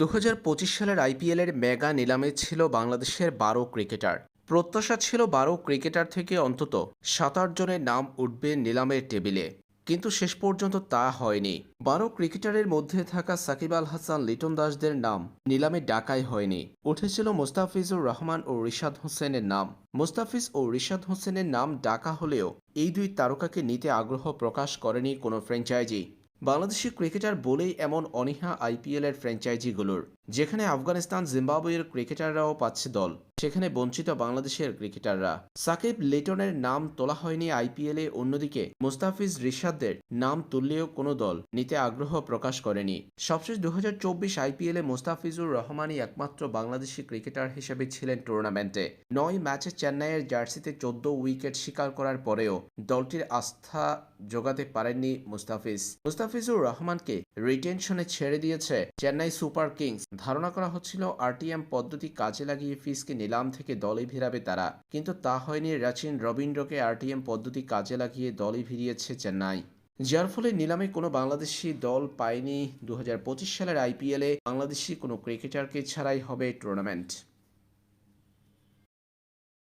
দু হাজার পঁচিশ সালের আইপিএলের মেগা নিলামে ছিল বাংলাদেশের বারো ক্রিকেটার। প্রত্যাশা ছিল বারো ক্রিকেটার থেকে অন্তত সাত জনের নাম উঠবে নিলামের টেবিলে। কিন্তু শেষ পর্যন্ত তা হয়নি। বারো ক্রিকেটারের মধ্যে থাকা সাকিব আল হাসান, লিটন দাসদের নাম নিলামে ডাকাই হয়নি। উঠেছিল মোস্তাফিজুর রহমান ও রিশাদ হোসেনের নাম। মোস্তাফিজ ও রিশাদ হোসেনের নাম ডাকা হলেও এই দুই তারকাকে নিতে আগ্রহ প্রকাশ করেনি কোনো ফ্র্যাঞ্চাইজি। বাংলাদেশি ক্রিকেটার বলেই এমন অনীহা আইপিএলের ফ্র্যাঞ্চাইজিগুলোর, যেখানে আফগানিস্তান, জিম্বাবুয়ের ক্রিকেটাররাও পাচ্ছে দল, সেখানে বঞ্চিত বাংলাদেশের ক্রিকেটাররা। সাকিব লিটনের নাম তোলা হয়নি আইপিএলে অন্যদিকে মুস্তাফিজ রিশাদদের নাম তুললেও কোনো দল নিতে আগ্রহ প্রকাশ করেনি। সবশেষ দু হাজার আইপিএলে মুস্তাফিজুর রহমানই একমাত্র বাংলাদেশি ক্রিকেটার হিসেবে ছিলেন টুর্নামেন্টে। নয় ম্যাচে চেন্নাইয়ের জার্সিতে চোদ্দ উইকেট শিকার করার পরেও দলটির আস্থা জোগাতে পারেননি মুস্তাফিজ। মুস্তাফিজ মুস্তাফিজুর রহমানকে রিটেনশনে ছেড়ে দিয়েছে চেন্নাই সুপার কিংস। ধারণা করা হচ্ছিল আরটিএম পদ্ধতি কাজে লাগিয়ে ফিসকে নিলাম থেকে দলে ভিড়াবে তারা। কিন্তু তা হয়নি, রাচিন রবীন্দ্রকে আরটিএম পদ্ধতি কাজে লাগিয়ে দলে ভিড়িয়েছে চেন্নাই। যার ফলে নিলামে কোনো বাংলাদেশি দল পায়নি। দু হাজার পঁচিশ সালের আইপিএলে বাংলাদেশি কোনো ক্রিকেটারকে ছাড়াই হবে টুর্নামেন্ট।